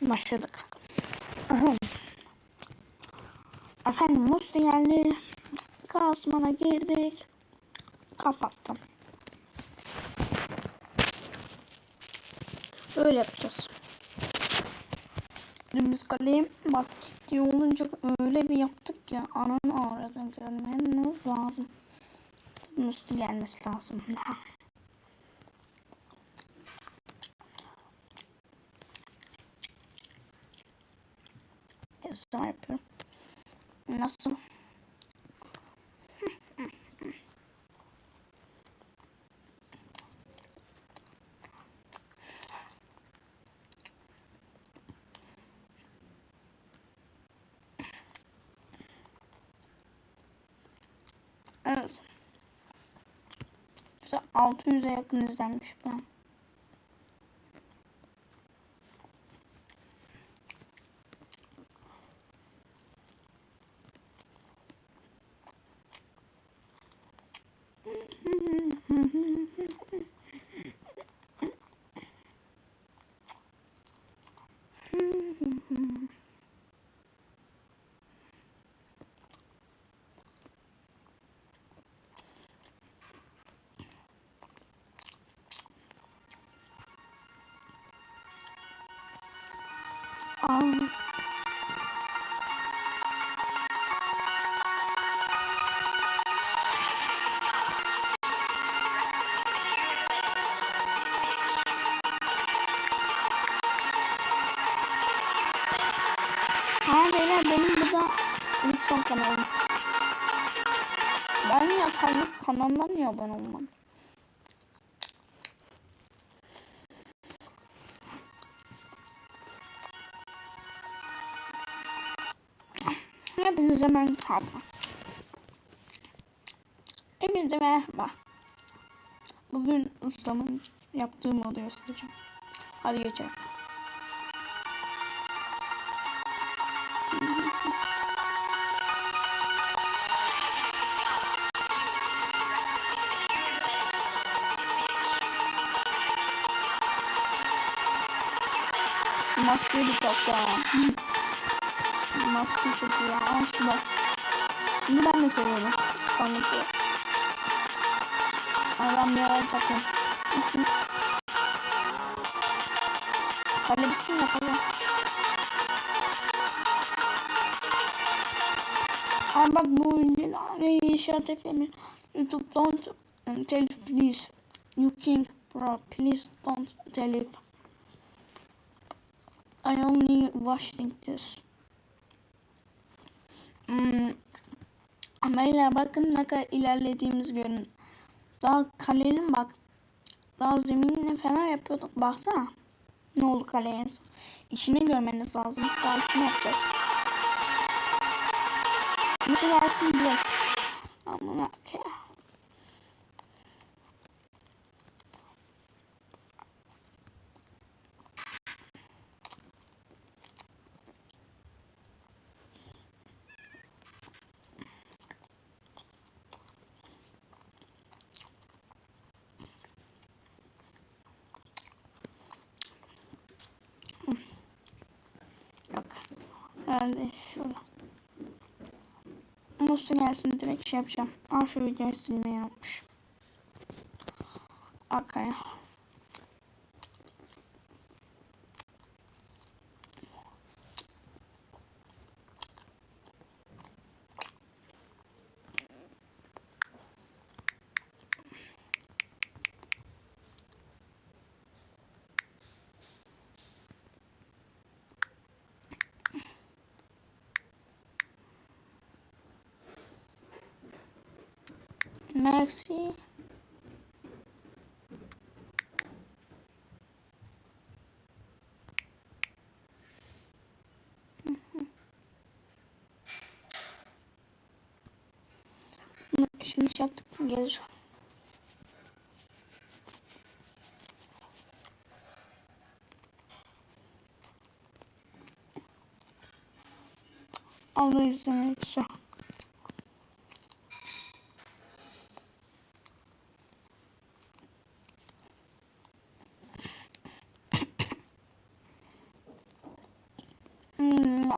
Başladık. Efendim Musti geldi. Kasmana girdik. Kapattım. Böyle yapacağız. Dümdüz kaleyim. Bak ciddi olunca öyle bir yaptık ki ananı ağrıdan görmeniz lazım. Musti gelmesi lazım. Yazı yapıyorum. Nasıl? Evet. Mesela 600'e yakın izlenmiş ben. İlk son kanalım. Ben ya kendi kanalımdan niye abone olmadım? Hepinize merhaba. Hepinize merhaba. Bugün ustamın yaptığı modu göstereceğim. Hadi geçelim. Şu maskeyi bir topla. Maske çok iyi. Aa şu bak. Bunu ben de seviyorum. Kanlıklı. Adam bir ara takım. Öyle bir şey yapalım. Aa bak bu ünlüler işaret efendim. YouTube don't tell please. You king bro please don't tell. I only watching this. Hmm. Beyler bakın ne kadar ilerlediğimiz görün. Daha kalenin bak. Daha zeminini falan yapıyorduk. Baksana. Ne oldu kaleye en son. İçini görmeniz lazım. Daha içini yapacağız. Nasıl gelsin direkt. Amına ke. Yok. Herhalde şöyle. Musta gelsin direkt şey yapacağım. Aa şu videoyu silmeyi unutmuş. Arkaya. Bunu Şimdi şey yaptık mı? Gelir. Allah izin verirse. Hmm,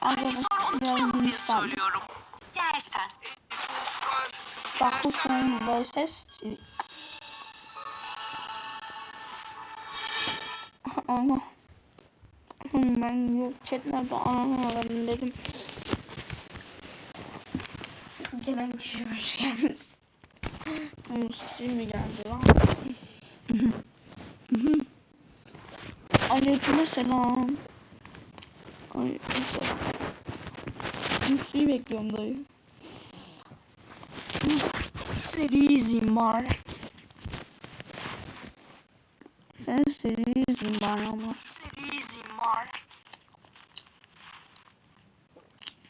Hadi uçmayalım diye söylüyorum. Yersen. Bakugan vs. Ama Hmm, ben yok chatlerde anlamadım dedim. Gelen kişi hoş geldin. Musti mi geldi lan? Aleyküm selam. Ay, selam. Musti'yi bekliyorum dayı. Seri izleyeyim bari. Sen seri izleyeyim bari ama. Serizim var.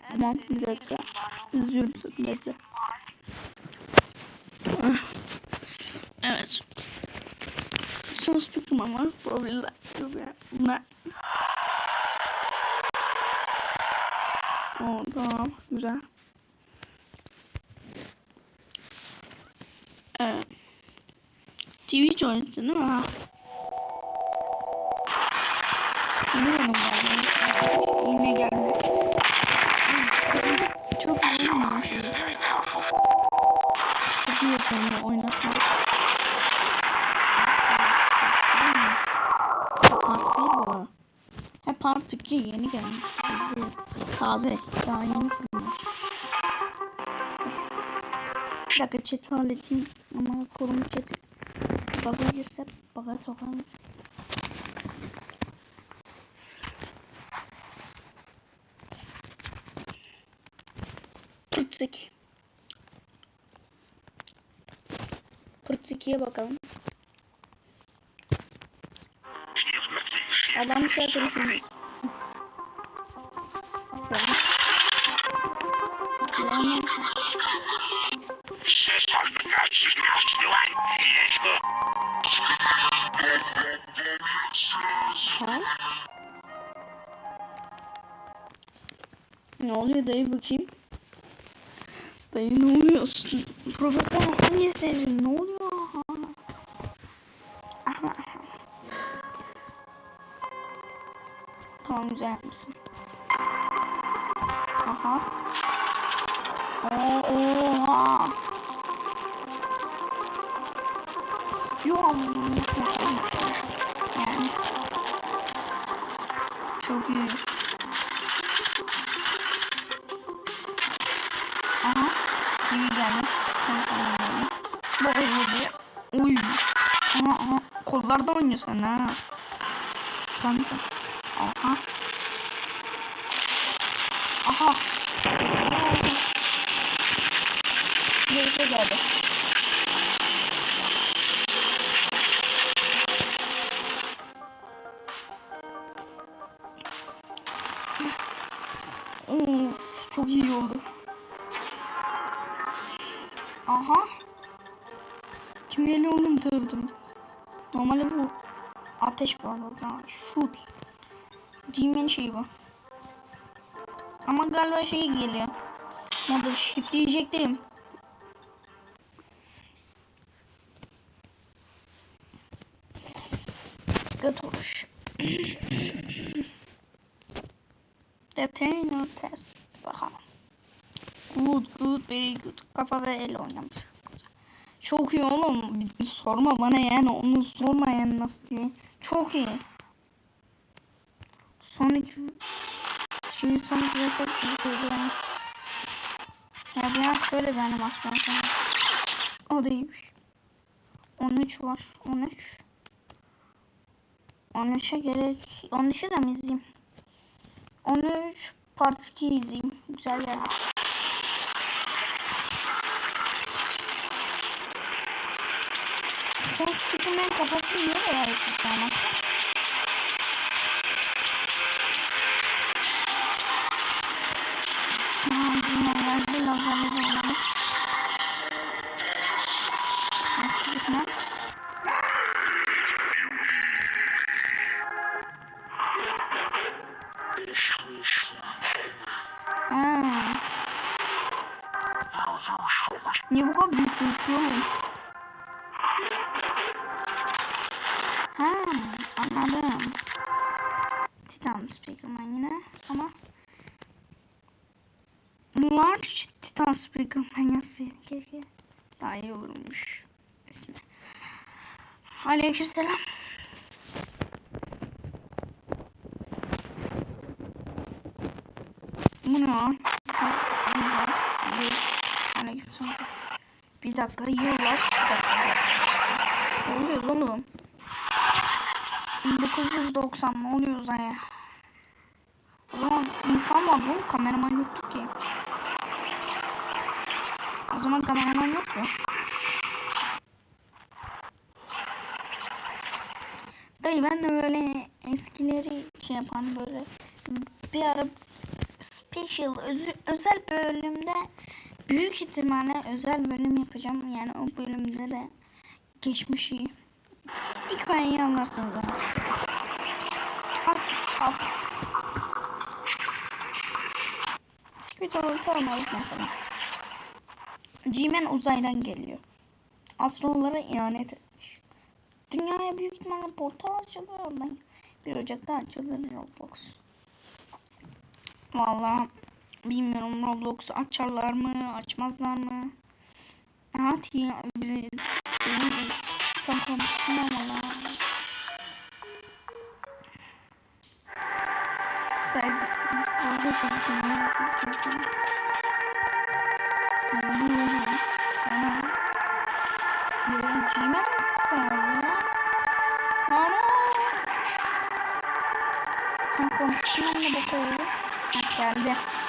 Tamam bir dakika. İzliyorum sakın bekle. Evet. Son speaker'ım var. Profiller. Ne? Oo, tamam. Güzel. Evet. TV oynadın değil mi? Ha. Yine yanım geldi. Yine geldi. Çok iyi şimdi. Çok iyi yapıyorum oynatmak. Part 1 bu. He Part 2 yeni gelmiş. Taze. Dakika chat halledeyim. Ama kolum chat. Bug'a girse bug'a sokarız. Pırtık. Pırtıkiye bakalım. Adam şey Ne oluyor dayı bakayım? Dayı ne oluyorsun? Profesör hangi senin? Ne oluyor? Aha. Tamam güzel yapmışsın. Aha. Oo, oha. Yok. Yani. Çok iyi. Aha. TV geldi. Sen sana geldi. Baba yedi. Uy. Aha aha. Kollarda oynuyorsun ha. Sen sen. Aha. Aha. Neyse geldi. Arada. Ha, Shoot. Jimin şeyi bu. Ama galiba şey geliyor. Mother ship diyecektim. Göt oluş. Detainer test. Bakalım. Good, good, very good. Kafa ve el oynamış. Çok iyi oğlum. Sorma bana yani onu sorma yani nasıl diye. Çok iyi. Sonic Şimdi Sonic reset bitirdi yani. Ya bir an şöyle animasyon sana. O değilmiş. 13 var. 13. 13'e gerek. 13'ü de mi izleyeyim? 13 part 2 izleyeyim. Güzel yani. Sen Spiderman kafasını niye böyle yapıyorsun anlatsın? Niye bu kadar büyük gözüküyor? Ha, anladım. Titan Speakerman yine ama Large Titan Speakerman yazsaydı keşke daha iyi olurmuş ismi. Aleykümselam. Bu ne? Yıllar, yıl. Aleykümselam. Bir dakika yıllar bir dakika. Ne oluyoruz oğlum? 1990 ne oluyoruz ya? O zaman insan vardı oğlum kameraman yoktu ki. O zaman kameraman yoktu. Dayı ben de böyle eskileri şey yapan böyle bir ara special özel bölümde büyük ihtimalle özel bölüm yapacağım. Yani o bölümde de geçmişi hikayeyi anlarsınız. Al, al. Squid Orta olmalık mesela. G-Man uzaydan geliyor. Astrolara ihanet etmiş. Dünyaya büyük ihtimalle portal açılır oradan. 1 Ocak'ta açılır Roblox. Vallahi bilmiyorum Roblox'u açarlar mı, açmazlar mı? Evet ya bize tam konuşmam valla. Sen orada sen Ana. Bize cime kaldı lan. Ana. Sen konuşmam mı bakalım? Ha geldi.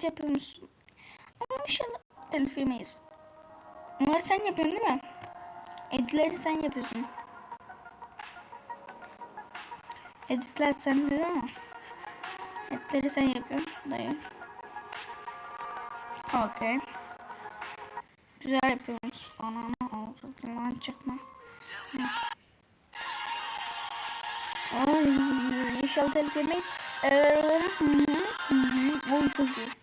Edit yapıyormuşsun. Ama bir şey telif yemeyiz. Bunları sen yapıyorsun değil mi? Editleri sen yapıyorsun. Editler sende değil mi? Editleri sen yapıyorsun dayı. Okey. Güzel yapıyorsunuz. Ananı avradım lan çıkma. Ay inşallah telif yemeyiz. Ee, hı hı, hı hı. Oy çok iyi.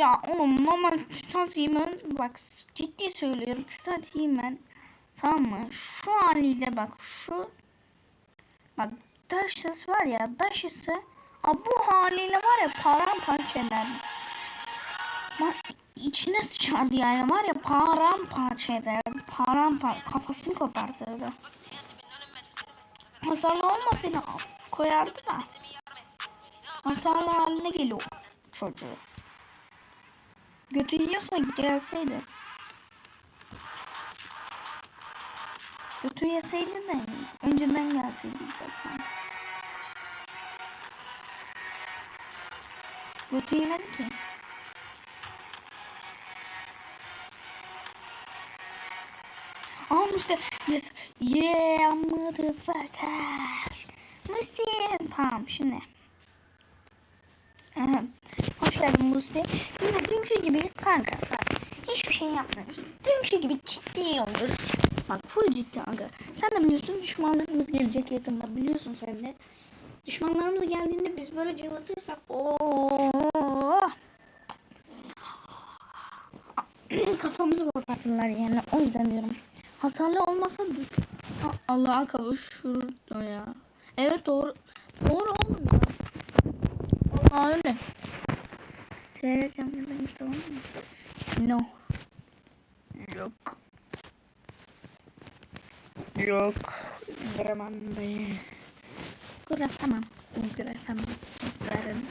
Ya oğlum normal Stat Yemen bak ciddi söylüyorum Stat Yemen tamam mı? Şu haliyle bak şu bak Dashes var ya Dashes'ı ha bu haliyle var ya paramparça eder. Bak içine sıçardı yani var ya paramparça eder. Paramparça kafasını kopartırdı. Hasarlı olmasaydı koyardı da. Hasarlı haline geliyor çocuğu. Götü yiyorsa gelseydi. Götü yeseydi de önceden gelseydi. zaten. Götü yemedi ki. Musti. Yes. Yeah motherfucker. Musti. Tamam şimdi. Aha. Geldin Musti. Yine dünkü gibi kanka bak. Hiçbir şey yapmıyoruz. Dünkü gibi ciddi oluyoruz. Bak full ciddi aga. Sen de biliyorsun düşmanlarımız gelecek yakında. Biliyorsun sen de. Düşmanlarımız geldiğinde biz böyle cıvatırsak ooo kafamızı kopartırlar yani. O yüzden diyorum. Hasarlı olmasa Allah'a kavuşurdu ya. Evet doğru. Doğru ya. Vallahi öyle. Telegram ya da Instagram mı? No. Yok. Yok. Graman değil. Grasamam. Grasamam. Sarın.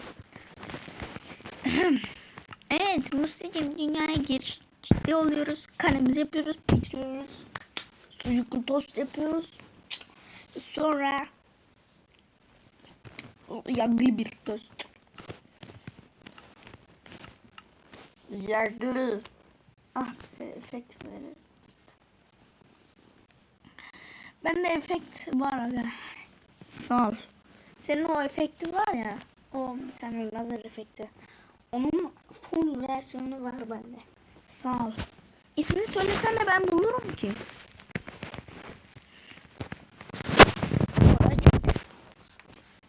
evet Musti'cim dünyaya gir. Ciddi oluyoruz. Kalemizi yapıyoruz. Bitiriyoruz. Sucuklu tost yapıyoruz. Sonra yağlı bir tost. Yerli. Ah e, efekt verir. Ben de efekt var aga. Sağ. Senin o efekti var ya. O bir tane lazer efekti. Onun full versiyonu var bende. Sağ ol. İsmini söylesene ben bulurum ki.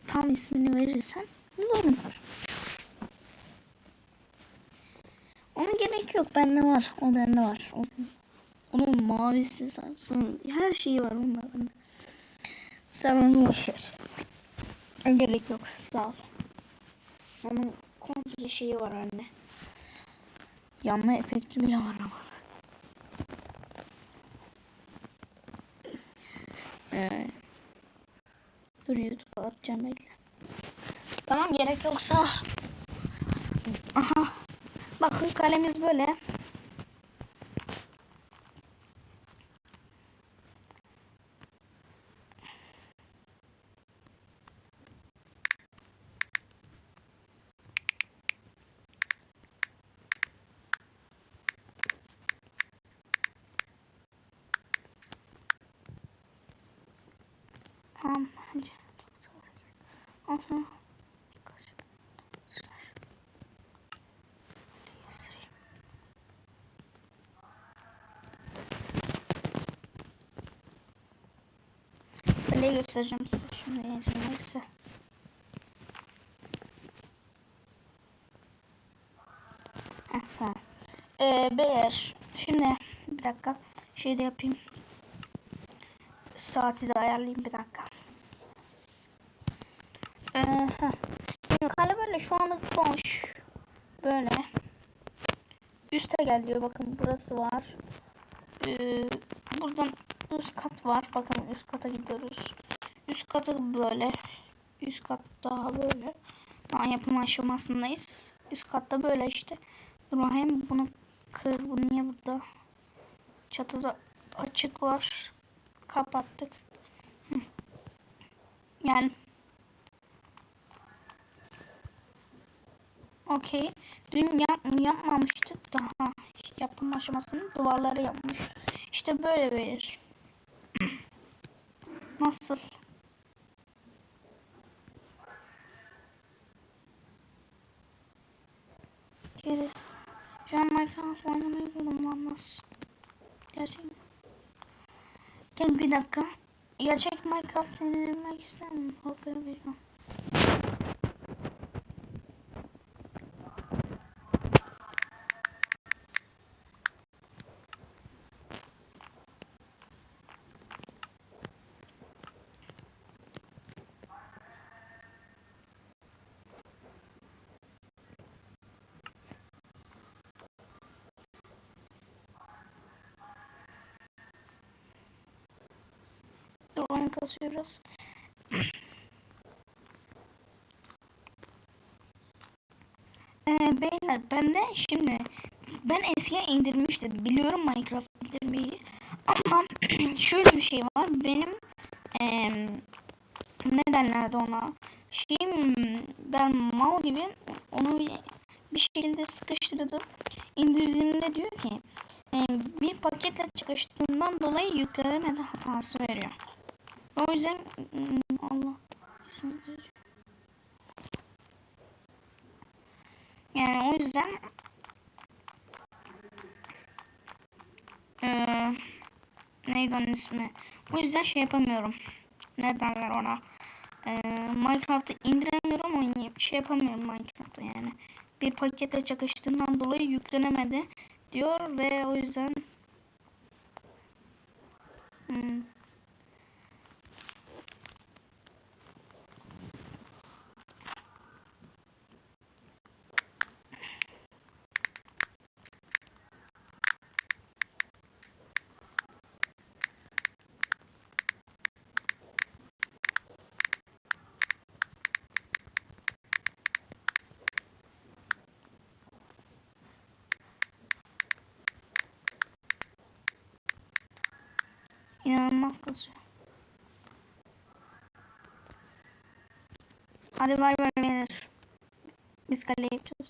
Tam ismini verirsen bulurum. Gerek yok. Bende var. O bende var. O, onun mavisi, sarısı, her şeyi var onda bende. Sen onu boş ver. Gerek yok. Sağ ol. Onun komple şeyi var anne. Yanma efekti bile var ama. Ee, dur YouTube'a atacağım bekle. Tamam gerek yoksa. Aha. Bakın kalemiz böyle. Tamam hadi. Ondan Böyle göstereceğim size. Şimdi yazayım size. Heh, tamam. Ee, beyler şimdi bir dakika şey de yapayım. Saati de ayarlayayım bir dakika. Ee, kale böyle şu anlık boş. Böyle. Üste gel diyor. Bakın burası var. Ee, üst kat var. Bakın üst kata gidiyoruz. Üst katı böyle. Üst kat daha böyle. Daha yapım aşamasındayız. Üst katta böyle işte. Dur bakayım bunu kır. Bu niye burada? Çatıda açık var. Kapattık. Yani Okey. Dün yap yapmamıştık daha. Yapım aşamasını duvarları yapmış. İşte böyle verir. Nasıl? Keriz. Şu an Minecraft oynamayı buldum lan nasıl? Gerçekten. Gel bir dakika. Gerçek Minecraft denilmek ister miyim? Hakları veriyorum. Oyun kasıyor biraz. Ee, beyler ben de şimdi ben eskiye indirmiştim. Biliyorum Minecraft indirmeyi. Ama şöyle bir şey var. Benim eee ne ona? Şeyim ben mal gibi onu bir, şekilde sıkıştırdım. İndirdiğimde diyor ki e, bir paketle çıkıştığından dolayı yüklenemedi hatası veriyor. O yüzden hmm, Allah yani o yüzden ee, neydi onun ismi? O yüzden şey yapamıyorum. Ne derler ona? Ee, Minecraft'ı indiremiyorum oynayıp şey yapamıyorum Minecraft'ta yani. Bir pakete çakıştığından dolayı yüklenemedi diyor ve o yüzden hmm. İnanılmaz kasıyor. Hadi bay bay beyler. Biz kale yapacağız.